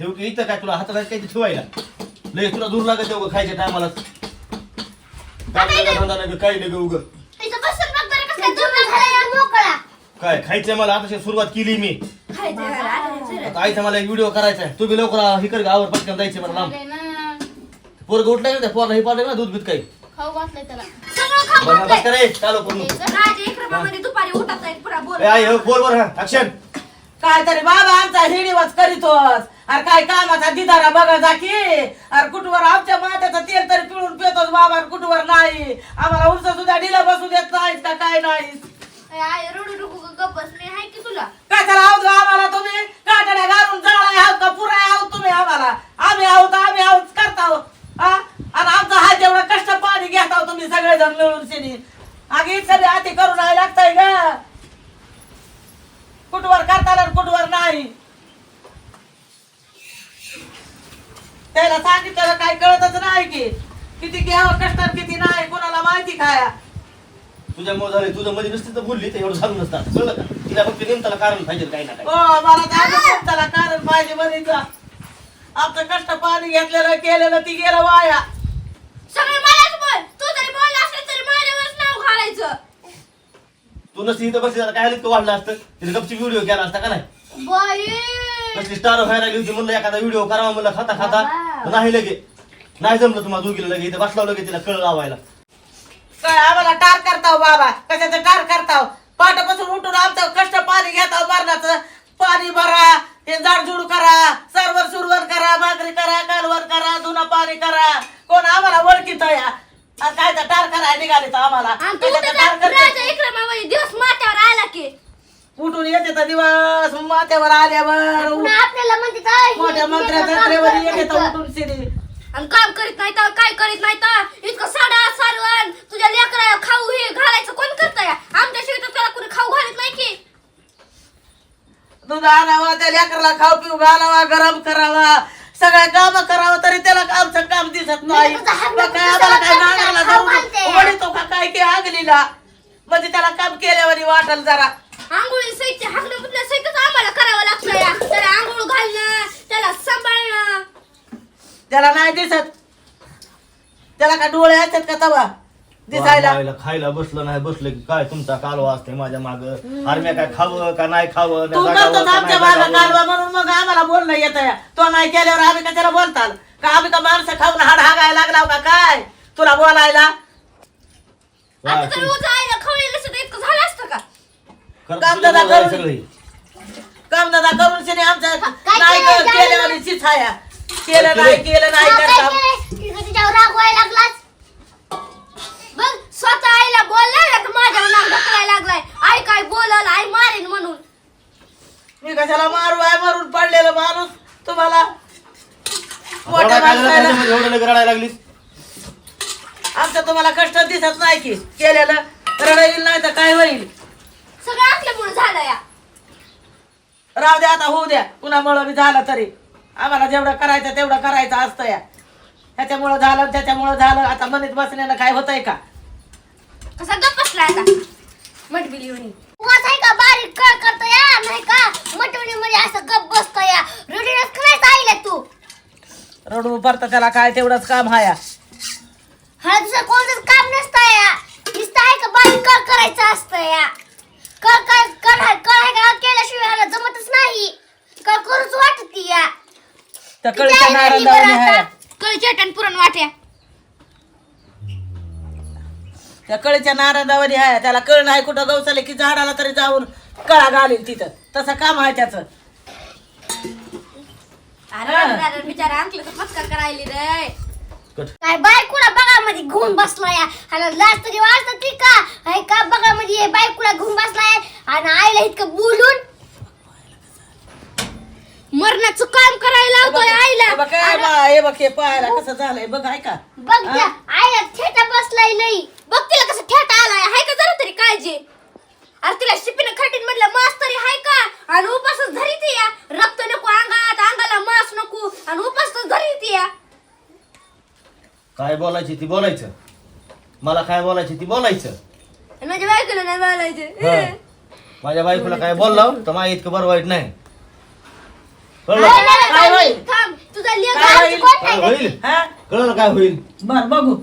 ठेव की इथं काय तुला हातात काही ठेवायला? लय तुला दूर लागत उगं खायच्या टायमाला. काही नाही उग. इथं बसून बघ बरं कसं काय जेवण झालं मोकळा. काय खायचंय मला? आता सुरुवात केली मी. खायचं आहे, आता जरा. आता आईचा मला एक व्हिडिओ करायचा आहे तुम्ही लवकर हे कर गावावर पटकन जायचं मला लांब. ना. पोरग उठलं का पोरला हे पाडलं ना दूध बीत काही? खाऊ घातलंय त्याला. सगळं खाऊ बरं बस घातलंय. करे चालू करून. राजे इक्रमामध्ये दुपारी उठत नाही पुरा बोल ए, आई हो, बोल बरं ऍक्शन काय तरी बाबा आमचा हिडीवच करीतोस. अरे काय कामाचा दिदारा बघा जा की. अरे कुठवर आमच्या मात्याचं तेल तरी पिळून पेतो बाबा कुठवर नाही. आम्हाला उंच सुद्धा ढिला बसू देत नाहीत का काय नाही ए, आई रडू नको गप्प मी आहे की तुला काय त्याला आहोत का आम्हाला तुम्ही काटड्या घालून जाळाय आहोत का पुराय आहोत तुम्ही आम्हाला आम्ही आहोत आम्ही आहोत करता आहोत. हा आणि आमचं हाय तेवढं कष्ट पाणी घेत आहोत तुम्ही सगळेजण मिळून शिनी आगी सगळे हाती करून आहे लागताय का कुठवर करताना आणि कुठवर नाही त्याला सांगितलं काय कळतच नाही की किती घ्यावं कष्ट आणि किती नाही कोणाला माहिती खाया. तुझ्यामुळे झाले तुझं मध्ये नसते तर बोलली तर एवढं झालं नसतं. कळलं का? तिला फक्त निमताला कारण पाहिजे काही ना काही. हो मला त्याला कारण पाहिजे बरीचा. आमचं कष्ट पाणी घेतलेलं केलेलं ती गेलं वाया. सगळे मलाच बोल. तू जरी बोलला असेल तरी माझ्यावरच नाव घालायचं. तू नसती इथं बसली तर काय इतकं वाढलं असतं? तिने गपची व्हिडिओ केला असता का नाही? बाई. कसली स्टार व्हायला लागली होती म्हणलं एखादा व्हिडिओ करावा म्हणलं खाता खाता बाबा. नाही लगे. नाही जमलं तुम्हाला दोघीला लगे इथं बसला लगे तिला कळ लावायला. काय आम्हाला टार करताव बाबा. कशाचं टार करताव? पाठापासून उठून आमचं कष्ट पाणी घेताव मरणाचं. पाणी भरा हे झाडझुड करा सरवर सुरवर करा भाकरी करा कालवर करा धुणं पाणी करा. कोण आम्हाला ओळखीत या आणि काय तर टार करायला निघाले तर आम्हाला. आणि तू कशाचं टार तर राजा करते इक्रमामध्ये दिवस माथ्यावर आला की. उठून येते तर दिवस माथ्यावर आल्यावर पुन्हा आपल्याला म्हणते मोठ्या काम येते तर. उठून शिरी आणि काम करीत नाही तर काय करीत नाही तर? इतकं साडा सारवण तुझ्या लेकराला खाऊ हे घालायचं कोण करतंय आमच्या शेतात त्याला कोणी खाऊ घालत नाही की. दूध आणावा त्या लेकराला खाऊ पिऊ घालावा गरम करावा सगळ्या काम करावं तरी त्याला आमचं काम दिसत नाही? म्हणजे हात मग काय आम्हाला नांगराला जाऊन का काय की आगलीला? म्हणजे त्याला काम केल्यावर वाटल जरा. आंघोळी सहित सहितच आम्हाला करावं लागतं त्याला आंघोळ घालणं त्याला सांभाळणं. त्याला नाही दिसत. त्याला का डोळे असतात का तवा? दिसायला. खायला खायला बसलं नाही बसलं की काय तुमचा कालवा असते माझ्या माग? आर्म्या काय खावं का नाही खावं? तू करतोस आमच्या? कालवा म्हणून मग आम्हाला बोलणं येत तो नाही केल्यावर आम्ही का त्याला बोलताल? का आम्ही का माणसं खाऊन हाड हागायला लागलाव का काय? तुला बोलायला? वा, आता तर तुम- रोज आईला खवळलेलं सुद्धा इतकं झालं असतं का? खरंच काम तुझ्या धंदा मुळे करून- सगळं. हे. काम दादा करून शिने आमचं काय नाही केल्यावर चिछाया केलं नाही केलं नाही काय करता. केलंय? तिथं तिच्यावर राग व्हायला लागलाच बघ स्वतः आईला बोललाय ना तर माझ्यावर नाक ढकलायला लागलाय. आई काय बोलल आई मारेन म्हणून. मी कशाला मारू? आहे मरून पडलेलं माणूस. तुम्हाला मोठ्या माणसाला एवढं लगे रडायला लागलीस? आमचं तुम्हाला कष्ट दिसत नाही की. केलेलं रडाईल नाही तर काय होईल? सगळं आपल्यामुळे झालं या. राहू द्या आता होऊ द्या. कुणामुळं बी झालं तरी. आम्हाला जेवढं करायचं तेवढं करायचं असतं या. ह्याच्यामुळं झालं त्याच्यामुळं झालं. आता म्हणत बसण्यानं काय होतंय का? कसा गप्प बसलाय आता? मटबिली होणी आहे का बारीक कळ करतो या? नाही का? मटवणी मध्ये असं गप बसतो या. रुटीनच करायचं आईला तू. रडू परत त्याला काय तेवढंच काम हाया हा दुसरं कोणतंच काम नसतं या. नुसतं आहे का बारीक कळ करायचं असतं या. कळ कळ कळ कळ आहे का? केल्याशिवाय ह्याला जमतच नाही. कळ करूच वाटत या. त्या कळीच्या नारंगावणी हाया. कळ चटण पुरण वाट्या त्या कळीच्या नारंगावणी हाया. त्याला कळ नाही कुठं गवसले की झाडाला तरी जाऊन कळा घालील तिथं. तसं काम आहे त्याचं. अरे बिचारा अंकल पत्कार करायली रे. कट. काय बघामध्ये घुम बसलाय. आणि लाज तरी वाजत ती का? आहे का बघामध्ये? बायकुला घुम बसलाय. आणि आईला इतकं बोलून मरणाचं काम करायला लावतोय हे आईला. बघ हे बघ, हे बघ हे पाहायला कसं झालंय बघ आहे का बघ त्या आईला थेटा बसलाय नाही बघ तिला कसं थेटा आलाय. हाय का जरा तरी काळजी? अरे तिला शिपीनं खटीन म्हटलं मास तरी हाय का? आणि उपासच धरी ती या. रक्त नको अंगात अंगाला मास नको आणि उपासच धरी ती या. काय बोलायची ती बोलायचं. मला काय बोलायची ती बोलायचं. आणि माझ्या बायकोला नाही. बोलायचं. माझ्या बायकोला काय बोललो तर माझ्या इतकं बरं वाईट नाही. कळलं नाही, नाही, काय थांब, होईल? थांब. तुझा लेक काय आमची होईल? कोण काय नाही होईल? हा? कळलं काय होईल? बर बघू.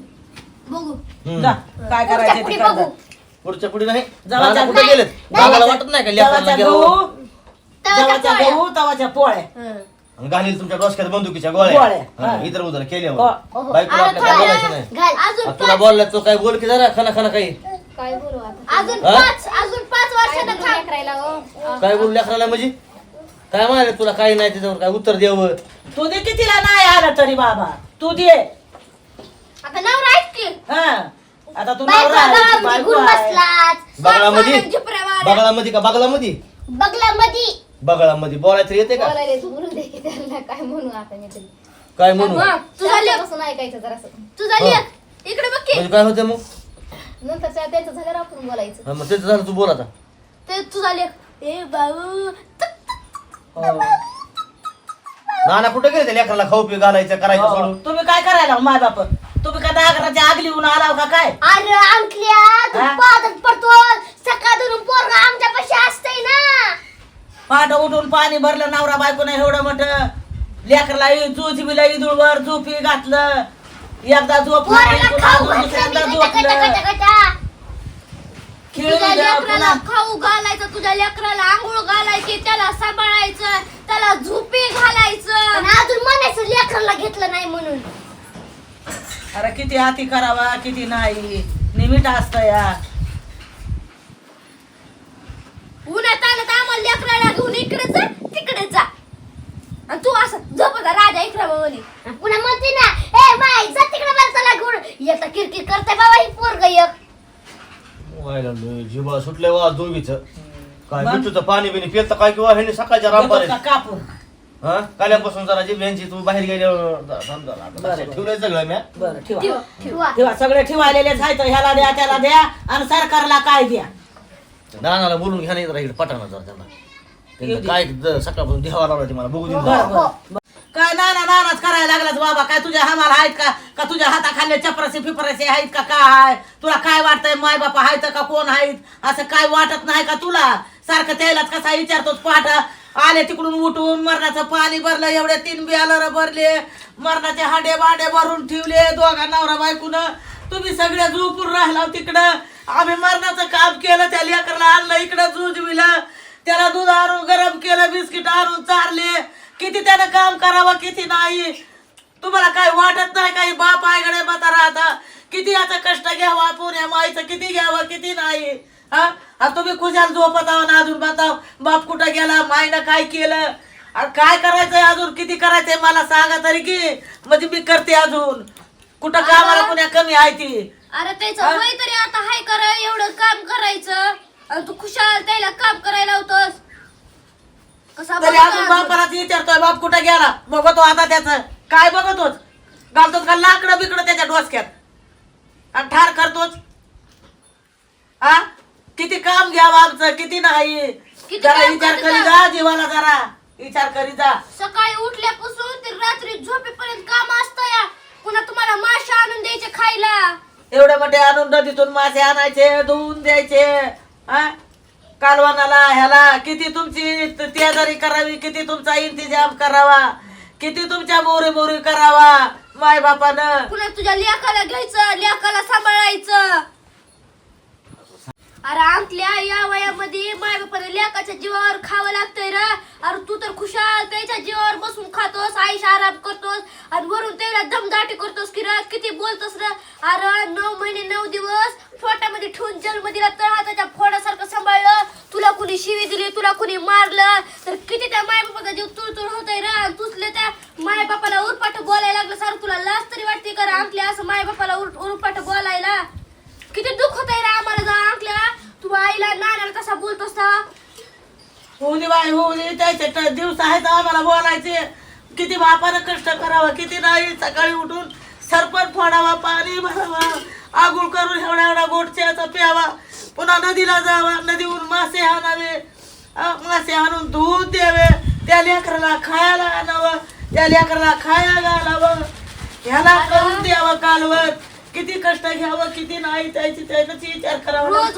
बघू. हम्म. जा काय पुढच्या करायचं पुढे ते बघू. कर. पुढच्या पुढे नाही. जवळच्या- दादा कुठे नाही. गेलेत? नाही. वाटत नाही का लेकरांना घ्यावं गहू. तवाच्या पोळ्या. गहू तवाच्या पोळ्या. हं. आणि घालील तुमच्या डोसक्यात बंदुकीच्या गोळ्या. गोळ्या, हा, हा. इतर उदर हो. केल्यावर बायकोला अरे आपल्या काय थोड्या- बोलायचं नाही. घाल. अजून आ, तुला पाच. बोलला तो काय बोल की जरा खाना खाना काही. काय बोलू आता? अजून हा? पाच अजून पाच वर्षांना काय थांब. करायला हो? काय बोलू लेकराला म्हणजे? काय म्हणाले तुला काय नाही त्याच्यावर? काय उत्तर द्यावं तू दे कितीला नाही आलं तरी बाबा. तू दे. आता नवरा ऐक की? हा. आता तू नवरा आहे, बायको बगळामध्ये. बगळामध्ये का बगळामध्ये बगलामध्ये. बगळामध्ये बोलायचं येते का? बोलायला तू बोलू दे की त्यांना. काय म्हणू आता मी तरी? काय म्हणू? हा, तुझा लेक बसून ऐकायचं जरासं तुझा हा. लेक इकडे बघ की. म्हणजे काय होतं मग? नंतर त्या- त्यांचं झाल्यावर आपण बोलायचं. हा, मग त्याचं झालं तू बोल आता. ते तुझा लेक ए बाबू. नाना कुठे गेले त्या लेकराला खाऊ पी घालायचं करायचं हो. सोडून तुम्ही काय करायला माय बाप? तुम्ही काय नागराच्या आग लिहून आलाव का काय? अरे अंकल्या तू हा? पादत पडतो सकाळ धरून पोरगा आमच्या पाशी असतंय ना. पाठ उठून पाणी भरलं नवरा बायको नाही एवढं मोठं. लेकरला जुजबीला इदुळवर झोपी घातलं. एकदा झोप खाऊ घातलं मी झोपलं. तुझ्या लेकराला. खाऊ घालायचं तुझ्या लेकराला आंघोळ घालायची त्याला सांभाळायचं त्याला झोपी घालायचं. अजून म्हणायचं लेकराला घेतलं नाही म्हणून. अरे किती हाती करावा किती नाही. निमिट असत या. उन्हात आलं तर आम्हाला लेकराला घेऊन इकडे जा तिकडे जा. आणि तू असं झोपता राजा इकडे म्हणे. पुन्हा म्हणते ना ए बाई जा तिकडे बरं चला घेऊन. एक तर किरकिर करते बाबा ही पोरग एक. लय जिबा सुटले वा दोघीच काय मग? पाणी बिनी पिलं काय किंवा ह्याने सकाळच्या येतो रामपारे का कापून हा काल्यापासून जरा जी यांची तू बाहेर गेल्यावर जा- थांब जरा. आता बरं, लक्षात बरं. ठेवलंय सगळं म्या बरं ठेवा ठेवा ठेवा ठेवा सगळे ठेवालेलेच आहेत ह्याला द्या त्याला द्या आणि सरकारला काय द्या नानाला बोलून घ्या नाही जरा इकडे पटाना जरा त्यांना येऊ त्यांचं दे. काय द- सकाळपासून देवा लावला ते मला बघू दे. काय नाना नानाच करायला लागलाच बाबा? काय तुझ्या हमाला आहेत का? का तुझ्या हाताखाली चपरासी फिपराशी आहेत का? काय तुला काय वाटतंय? माय बापा आहेत का? कोण आहेत? असं काय वाटत नाही का तुला? सारखं त्यालाच कसा विचारतोच पाठ आले तिकडून उठून मरणाचं पाणी भरलं एवढे तीन बियालर भरले. मरणाचे हाडे बाडे भरून ठेवले दोघा नवरा बायकून. तुम्ही सगळे झोपून राहिला तिकडं. आम्ही मरणाचं काम केलं त्या लेकरला आणलं इकडं जुजविलं त्याला दूध आणून गरम केलं बिस्किट आणून चारले. किती त्यानं काम करावं किती नाही. तुम्हाला काय वाटत नाही काही बाप आईकडे बता राहता? किती आता कष्ट घ्यावा पुण्या माईचं किती घ्यावं किती नाही. हा? तुम्ही खुशाल झोपत आहो ना अजून बताव बाप कुठं गेला माईनं काय केलं? आणि काय करायचंय अजून? किती करायचंय मला सांगा तरी की. म्हणजे मी करते अजून. कुठं कामाला पुण्या कमी आहे ती. अरे त्याचं तरी आता हाय कर एवढं काम करायचं. तू खुशाल त्याला काम करायला होतोस कसा तरी अजून अजून. बापालाच विचारतोय बाप कुठं गेला? बघतो आता त्याच. काय बघतोच? घालतोच का लाकडं बिकडं त्याच्या डोसक्यात? आणि ठार करतोच? हा किती काम घ्यावं आमचं किती नाही? किती जरा काम विचार करता? करी जा जीवाला जरा. विचार करी जा. सकाळी उठल्यापासून ते रात्री झोपेपर्यंत काम असतं या. पुन्हा तुम्हाला मासे आणून द्यायचे खायला. एवढे मोठे आणून नदीतून मासे आणायचे धुवून द्यायचे. हा कालवानाला ह्याला किती तुमची तेजारी करावी किती तुमचा इंतजाम करावा किती तुमच्या मोरी मोरी करावा माय बापानं. पुन्हा तुझ्या लेकाला घ्यायचं लेकाला सांभाळायचं. अरे आमतल्या या वयामध्ये माय बापाने लेकाच्या जीवावर खावं लागतंय रे. अरे तू तर खुशाल त्याच्या जीवावर बसून खातोस आईश आराम करतोस आणि वरून त्याला दमदाटी करतोस की रे किती बोलतोस रे. अरे नऊ महिने नऊ दिवस फोटामध्ये ठेवून जन्म दिला तर हाताच्या फोडासारखं सांभाळलं. तुला कुणी शिवी दिली तुला कुणी मारलं. तर किती त्या माय बापाचा जीव तुळतुळ होतोय रे. आणि तुसले त्या माय बापाला उरपाट बोलायला लागलं सारं तुला लाज तरी वाटते का रे असं माय बापाला उरपाट बोलायला. किती दुःख होत आहे रे आम्हाला जा आंकल्या तू आईला नाण्याला कसा बोलतोस असता होऊ दे बाई होऊ दे त्याचे दिवस आहेत आम्हाला बोलायचे. किती बापानं कष्ट करावं किती नाही सकाळी उठून सरपण फोडावा पाणी भरावा. आगुळ करून एवढा एवढा गोडच्याचा प्यावा. पुन्हा नदीला जावा. नदीहून मासे आणावे. मासे आणून दूध द्यावे. त्या लेकराला खायला आणावं. त्या लेकराला खाया घालावं. ह्याला करून द्यावं कालवर किती कष्ट घ्यावं किती नाही त्याची त्याचाच विचार करावा रोज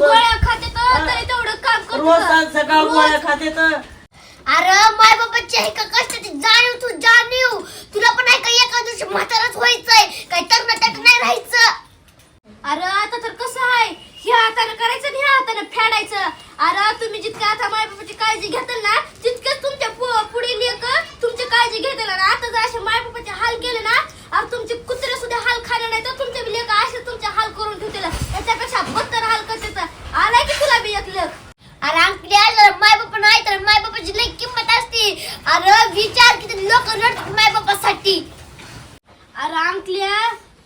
सकाळ गोळ्या खाते तर अरे माय बाबाची आहे का कष्टाची जाणीव तू जाणीव. तुला पण आहे का एका दिवशी म्हाताराच व्हायचंय? काही टकनाटक नाही राहायचं अरे आता तर कसं आहे ह्या हाताने करायचं आणि ह्या हाताने फेडायचं अरे तुम्ही जितक्या आता माय बाबाची काळजी घेताल ना तितकंच तुमच्या पु- पुढे लेक तुमची काळजी घेताल. आणि आता जर असे माय बाबाचे हाल केले ना अरे तुमचे कुत्रे सुद्धा हाल खाले नाही तर तुमचे लेक असे तुमचे हाल करून ठेवतील. याच्यापेक्षा बत्तर हाल करते आलाय की तुला बी एक लेक? अरे आमच्या माय बाप नाही तर माय बापाची लई किंमत असते अरे विचार किती लोक रडतात माय बापासाठी अरे अंकल्या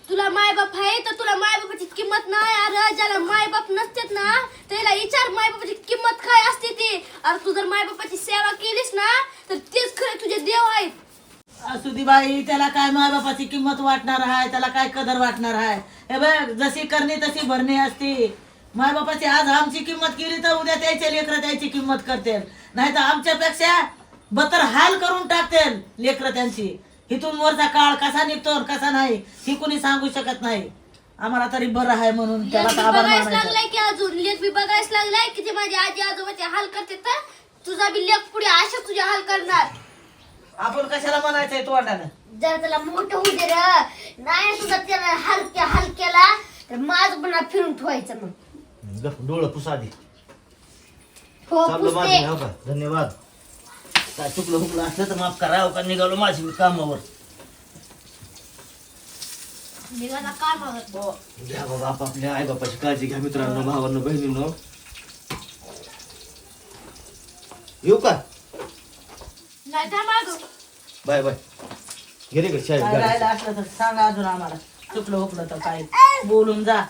तुला माय बाप आहे तर तुला माय बापाची किंमत नाही अरे ज्याला माय बाप नसतेत ना त्याला विचार माय बापाची किंमत काय असते ती अरे तू जर माय बापाची सेवा केलीस ना तर तेच खरे तुझे देव आहेत असू दे बाई त्याला काय माय बापाची किंमत वाटणार आहे त्याला काय कदर वाटणार आहे हे बघ जशी करणी तशी भरणी असते. माय बापाची आज आमची किंमत केली तर उद्या त्याच्या लेकरं त्याची किंमत करतील. नाही तर आमच्यापेक्षा बतर हाल करून टाकतील लेकरं त्यांची. इथून वरचा काळ कसा निघतो कसा नाही ही कुणी सांगू शकत नाही. आम्हाला तरी बरं आहे म्हणून त्याला लेक तर बी आभार बघायच मानायचं. लागलाय की अजून? लेख बी बघायच लागलाय की ते माझे आजी आजोबाचे हाल करते तर तुझा बी लेख पुढे अशा तुझे हाल करणार. आपण कशाला म्हणायचंय तोंडानं? जर त्याला मोठं होऊ दे र. नाही सुद्धा त्याला हलक्या हल केला तर माझं पण फिरून ठेवायचं मग. गप, डोळं पुसा आधी. हो चाललो माझं पुसते. मी, हो का? धन्यवाद. काय चुकलं हुकलं असलं तर माफ करा हो का? निघालो माझी कामावर. निघाला कामावर. घ्या बाबा आपापल्या आई बापाची काळजी घ्या मित्रांनो भावांनो बहिणींनो. येऊ का? नाही तर मागं बाय बाय. गेले का शाळेत काय गाडी? राहिलं असलं तर सांगा अजून आम्हाला. चुकलं हुकलं तर काय. बोलून जा.